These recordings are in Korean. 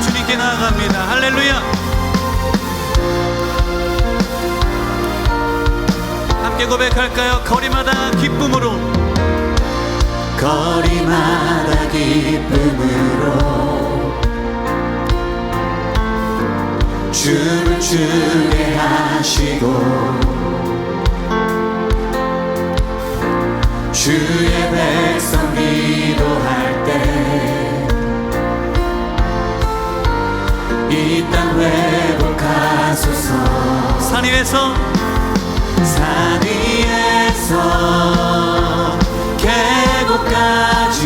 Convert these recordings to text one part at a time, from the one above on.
주님께 나아갑니다. 할렐루야. 함께 고백할까요? 거리마다 기쁨으로 거리마다 기쁨으로 춤을 추게 하시고 주의 백성 기도할 회복하소서. 산 위에서. 산 위에서 계곡까지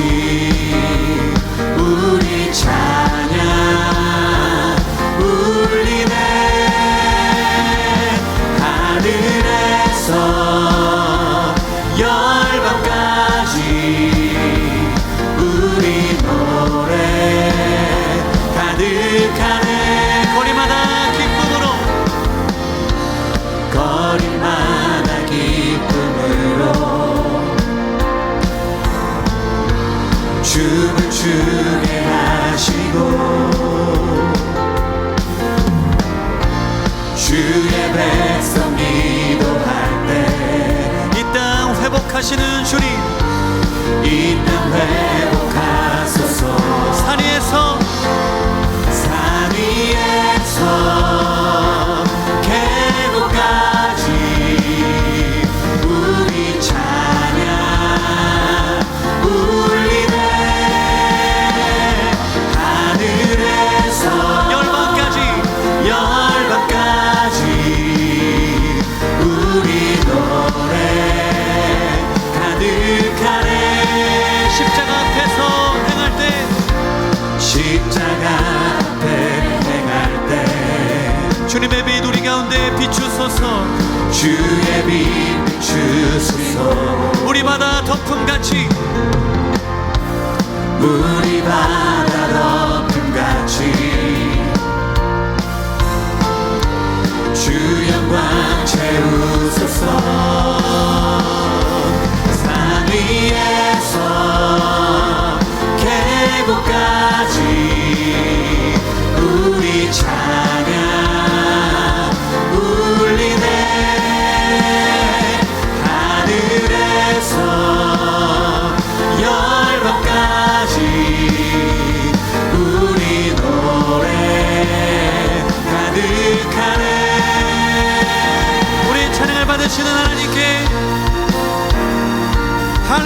추게 하시고 주의 백성 기도할 때 이 땅 회복하시는 주님. 이 땅 회복하소서. 산 위에서 산 위에서 주의 빛 비추소서 우리 바다 덮음같이. 우리 바다 덮음같이. 주 영광 채우소서. 산 위에서 계곡까지 우리 찬양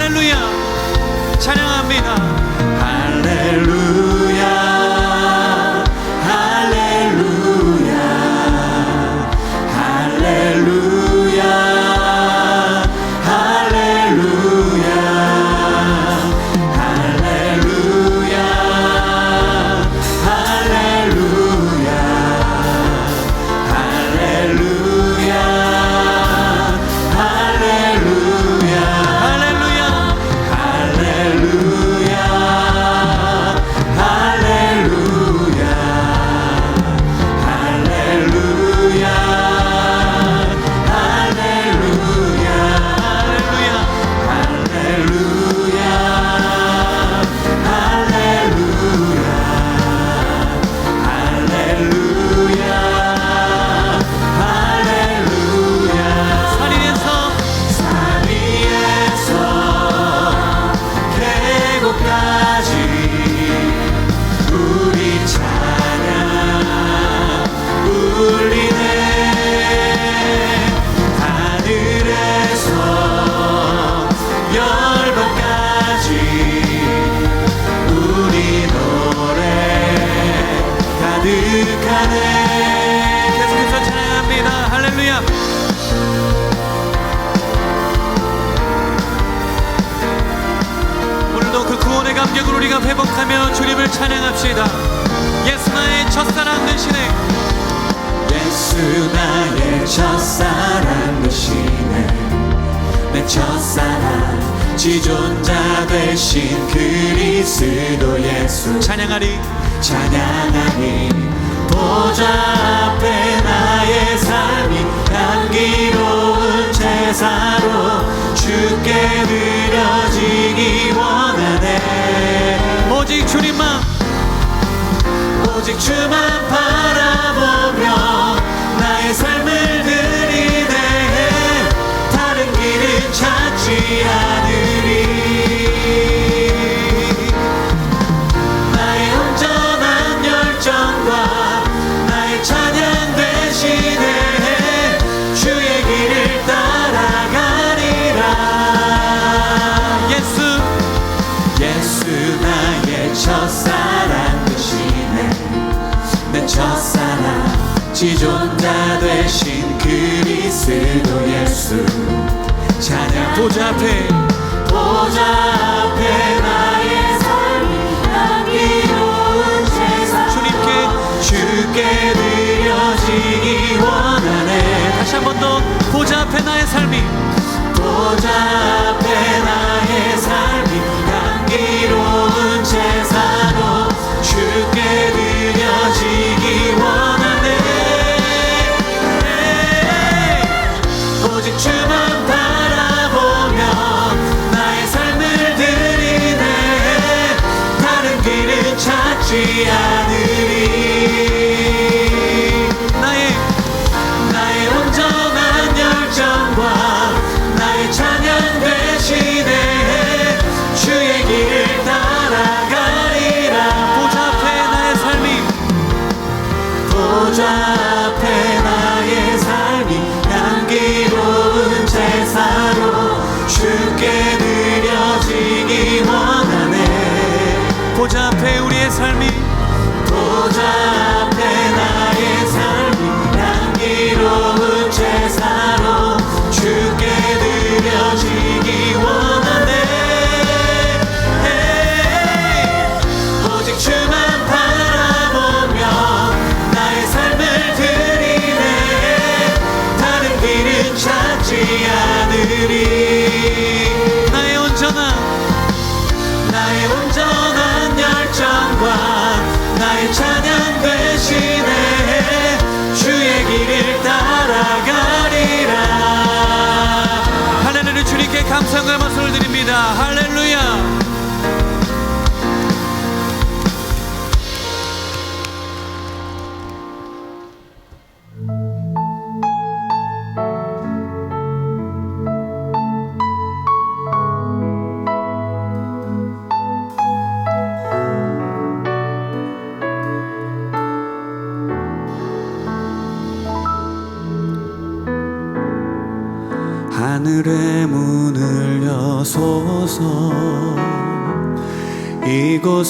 할렐루야. 찬양합니다. 할렐루야 구원의 감격을 우리가 회복하며 주님을 찬양합시다. 예수 나의 첫사랑 되시네 예수 나의 첫사랑 되시네 내 첫사랑 지존자 되신 그리스도 예수. 찬양하리. 찬양하니 보좌 앞에 나의 삶이 향기로운 제사로 주께 주만 바라보며 나의 삶을 드리네. 다른 길은 찾지 않으 지존자 되신 그리스도 예수. 찬양. 보좌 앞에. 보좌 앞에 지 않으 보좌 앞에 우리의 삶이 보좌 감사과 말씀을 드립니다. 할렐루야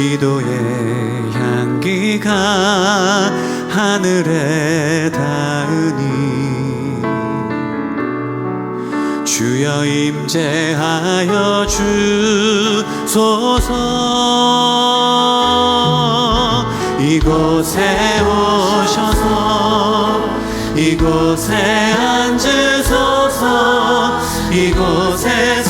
기도의 향기가 하늘에 닿으니 주여 임재하여 주소서. 이곳에 오셔서 이곳에 앉으소서. 드리는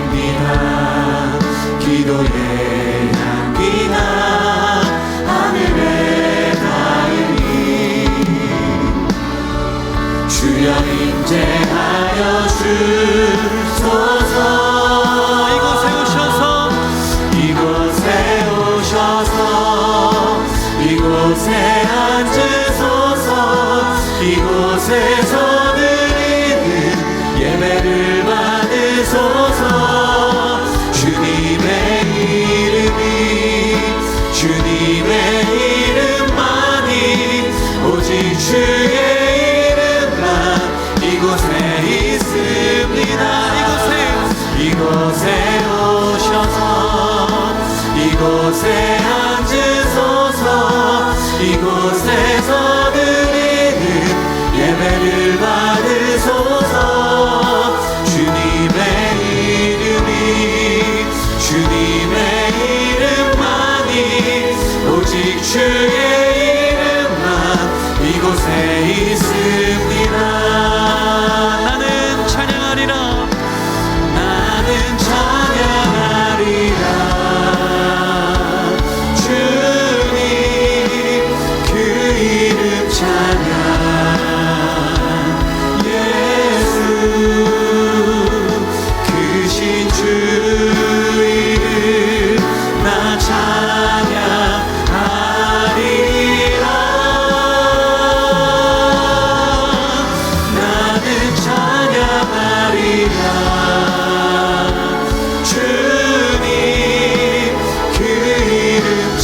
기도의 향기나 하늘에 닿으니 주여 임재하여 주